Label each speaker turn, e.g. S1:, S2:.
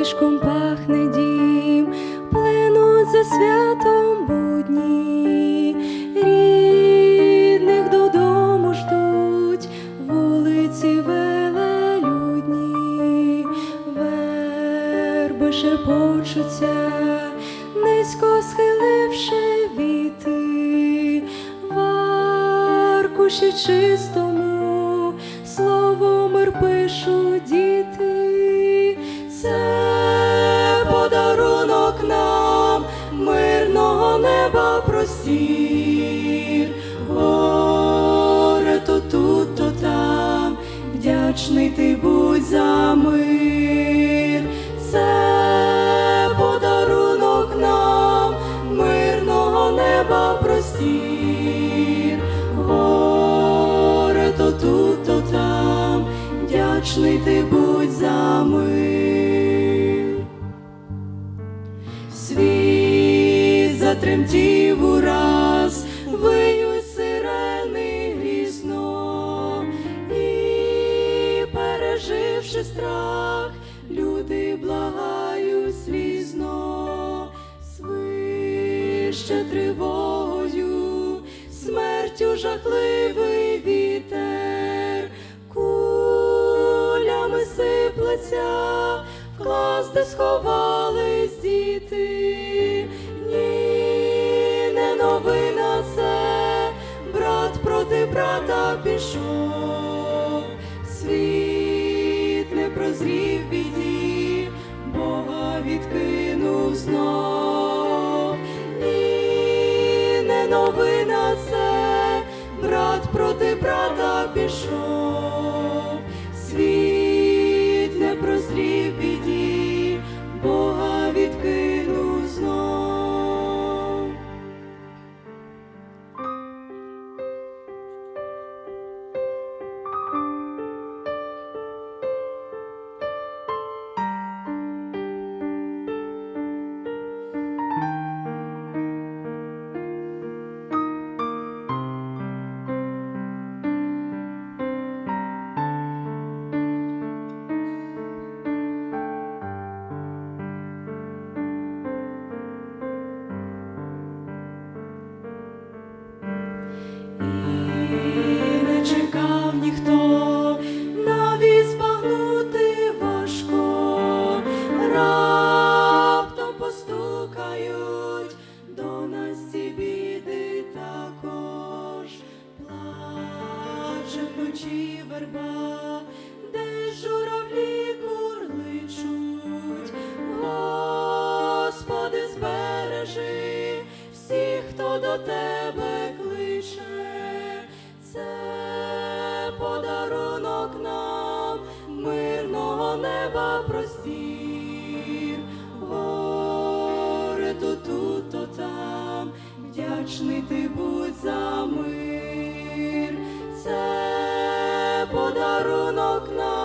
S1: Святочком пахне дім, плинуть за святом будні, рідних додому ждуть, вулиці велелюдні, верби шепочуться, низько схиливши віти, в аркуші чистому неба простір, горе то тут, то там, вдячний ти будь за мир, це подарунок нам мирного неба простір, горе то тут, то там, вдячний ти будь за мир. Затремтів ураз, виють сирени грізно, і переживши страх, люди благають слізно, свище тривогою, смертю жахливий вітер, кулями сиплеться, клас, де сховались пішов, світ не прозрів біді, Бога відкинув знов. Ні, не новина це, брат проти брата пішов, плаче верба, де журавлі курличуть, Господи, збережи всіх, хто до тебе кличе, це подарунок нам мирного неба простір, горе то тут, то там, вдячний ти будь за мир, це okna.